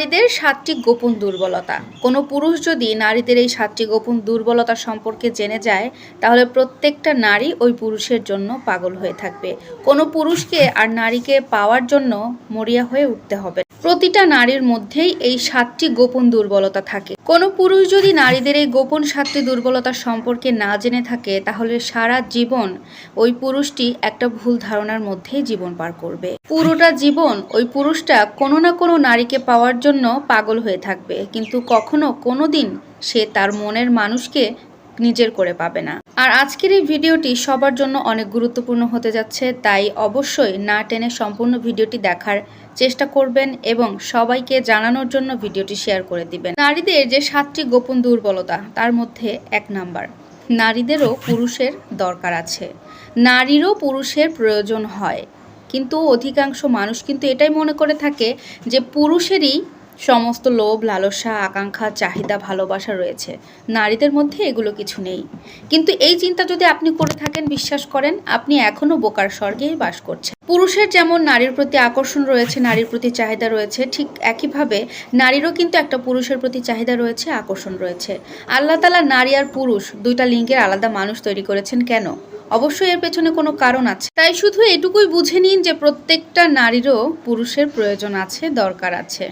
নারীদের সাতটি গোপন দুর্বলতা। কোনো পুরুষ যদি নারীদের এই সাতটি গোপন দুর্বলতা সম্পর্কে জেনে যায়, তাহলে প্রত্যেকটা নারী ওই পুরুষের জন্য পাগল হয়ে থাকবে। কোনো পুরুষকে আর নারীকে পাওয়ার জন্য মরিয়া হয়ে উঠতে হবে। প্রতিটা নারীর মধ্যেই এই সাতটি গোপন দুর্বলতা থাকে। কোনো পুরুষ যদি নারীদের এই গোপন সাতটি দুর্বলতা সম্পর্কে না জেনে থাকে, তাহলে সারা জীবন ওই পুরুষটি একটা ভুল ধারণার মধ্যেই জীবন পার করবে। পুরোটা জীবন ওই পুরুষটা কোনো না কোনো নারীকে পাওয়ার জন্য পাগল হয়ে থাকবে, কিন্তু কখনো কোনো দিন সে তার মনের মানুষকে নিজের করে পাবে না। আর আজকের এই ভিডিওটি সবার জন্য অনেক গুরুত্বপূর্ণ হতে যাচ্ছে, তাই অবশ্যই না টেনে সম্পূর্ণ ভিডিওটি দেখার চেষ্টা করবেন এবং সবাইকে জানানোর জন্য ভিডিওটি শেয়ার করে দিবেন। নারীদের যে সাতটি গোপন দুর্বলতা, তার মধ্যে এক নাম্বার, নারীদেরও পুরুষের দরকার আছে। নারীরও পুরুষের প্রয়োজন হয়, কিন্তু অধিকাংশ মানুষ কিন্তু এটাই মনে করে থাকে যে পুরুষেরই সমস্ত লোভ, লালসা, আকাঙ্ক্ষা, চাহিদা, ভালোবাসা রয়েছে। নারীদের মধ্যে এগুলো কিছু নেই। কিন্তু এই চিন্তা যদি আপনি করে থাকেন, বিশ্বাস করেন, আপনি এখনও বোকার স্বর্গেই বাস করছেন। পুরুষের যেমন নারীর প্রতি আকর্ষণ রয়েছে, নারীর প্রতি চাহিদা রয়েছে, ঠিক একইভাবে নারীরও কিন্তু একটা পুরুষের প্রতি চাহিদা রয়েছে, আকর্ষণ রয়েছে। আল্লাহ তালা নারী আর পুরুষ দুইটা লিঙ্গের আলাদা মানুষ তৈরি করেছেন কেন? অবশ্যই এর পেছনে কোনো কারণ আছে। তাই শুধু এটুকুই বুঝে নিন যে প্রত্যেকটা নারীরও পুরুষের প্রয়োজন আছে, দরকার আছে।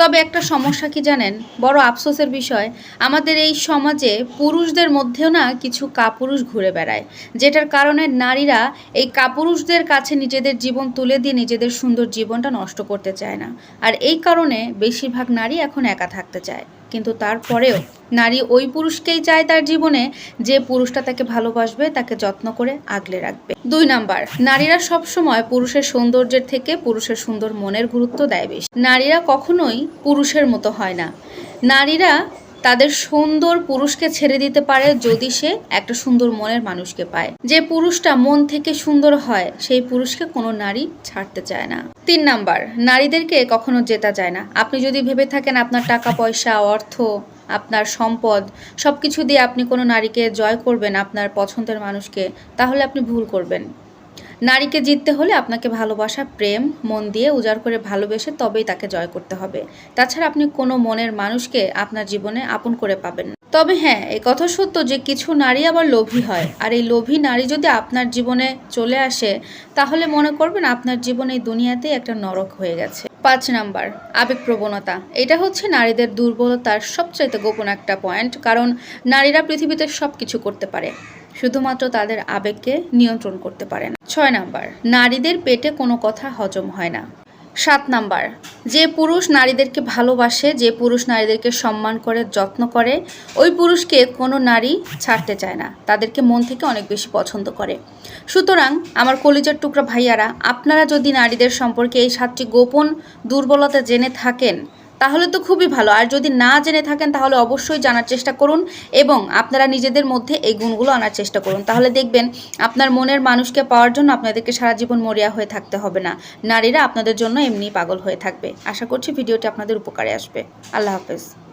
তবে একটা সমস্যা কি জানেন? বড় আফসোসের বিষয়, আমাদের এই সমাজে পুরুষদের মধ্যেও না কিছু কাপুরুষ ঘুরে বেড়ায়, যেটার কারণে নারীরা এই কাপুরুষদের কাছে নিজেদের জীবন তুলে দিয়ে নিজেদের সুন্দর জীবনটা নষ্ট করতে চায় না। আর এই কারণে বেশিরভাগ নারী এখন একা থাকতে চায়। কিন্তু তারপরেও নারী ওই পুরুষকেই চায় তার জীবনে, যে পুরুষটা তাকে ভালোবাসবে, তাকে যত্ন করে আগলে রাখবে। দুই নাম্বার, নারীরা সব সময় পুরুষের সৌন্দর্যের থেকে পুরুষের সুন্দর মনের গুরুত্ব দেয় বেশি। নারীরা কখনোই পুরুষের মতো হয় না। নারীরা তাদের সুন্দর পুরুষকে ছেড়ে দিতে পারে যদি সে একটা সুন্দর মনের মানুষকে পায়। যে পুরুষটা মন থেকে সুন্দর হয়, সেই পুরুষকে কোনো নারী ছাড়তে চায় না। তিন নাম্বার, নারীদেরকে কখনো জেতা যায় না। আপনি যদি ভেবে থাকেন আপনার টাকা, পয়সা, অর্থ, আপনার সম্পদ সব কিছু দিয়ে আপনি কোনো নারীকে জয় করবেন আপনার পছন্দের মানুষকে, তাহলে আপনি ভুল করবেন। নারীকে জিততে হলে আপনাকে ভালোবাসা, প্রেম, মন দিয়ে উজাড় করে ভালোবেসে তবেই তাকে জয় করতে হবে। তাছাড়া আপনি কোনো মনের মানুষকে আপনার জীবনে আপন করে পাবেন তবে হ্যাঁ এই কথা সত্য যে কিছু নারী আবার লোভী হয়। আর এই লোভী নারী যদি আপনার জীবনে চলে আসে, তাহলে মনে করবেন আপনার জীবন এই দুনিয়াতেই একটা নরক হয়ে গেছে। পাঁচ নাম্বার, আবেগপ্রবণতা। এটা হচ্ছে নারীদের দুর্বলতার সবচাইতে গোপন একটা পয়েন্ট, কারণ নারীরা পৃথিবীতে সব কিছু করতে পারে। শুধুমাত্র তাদের আবেগকে নিয়ন্ত্রণ করতে পারে না। ছয় নাম্বার, নারীদের পেটে কোনো কথা হজম হয় না। সাত নাম্বার, যে পুরুষ নারীদেরকে ভালোবাসে, যে পুরুষ নারীদেরকে সম্মান করে, যত্ন করে, ওই পুরুষকে কোনো নারী ছাড়তে চায় না। তাদেরকে মন থেকে অনেক বেশি পছন্দ করে। সুতরাং আমার কলিজার টুকরা ভাইয়ারা, আপনারা যদি নারীদের সম্পর্কে এই সাতটি গোপন দুর্বলতা জেনে থাকেন তাহলে তো খুবই ভালো। আর যদি না জেনে থাকেন, তাহলে অবশ্যই জানার চেষ্টা করুন এবং আপনারা নিজেদের মধ্যে এই গুণগুলো আনার চেষ্টা করুন। তাহলে দেখবেন আপনার মনের মানুষকে পাওয়ার জন্য আপনাদেরকে সারা জীবন মরিয়া হয়ে থাকতে হবে না। নারীরা আপনাদের জন্য এমনি পাগল হয়ে থাকবে। আশা করছি ভিডিওটি আপনাদের উপকারে আসবে। আল্লাহ হাফেজ।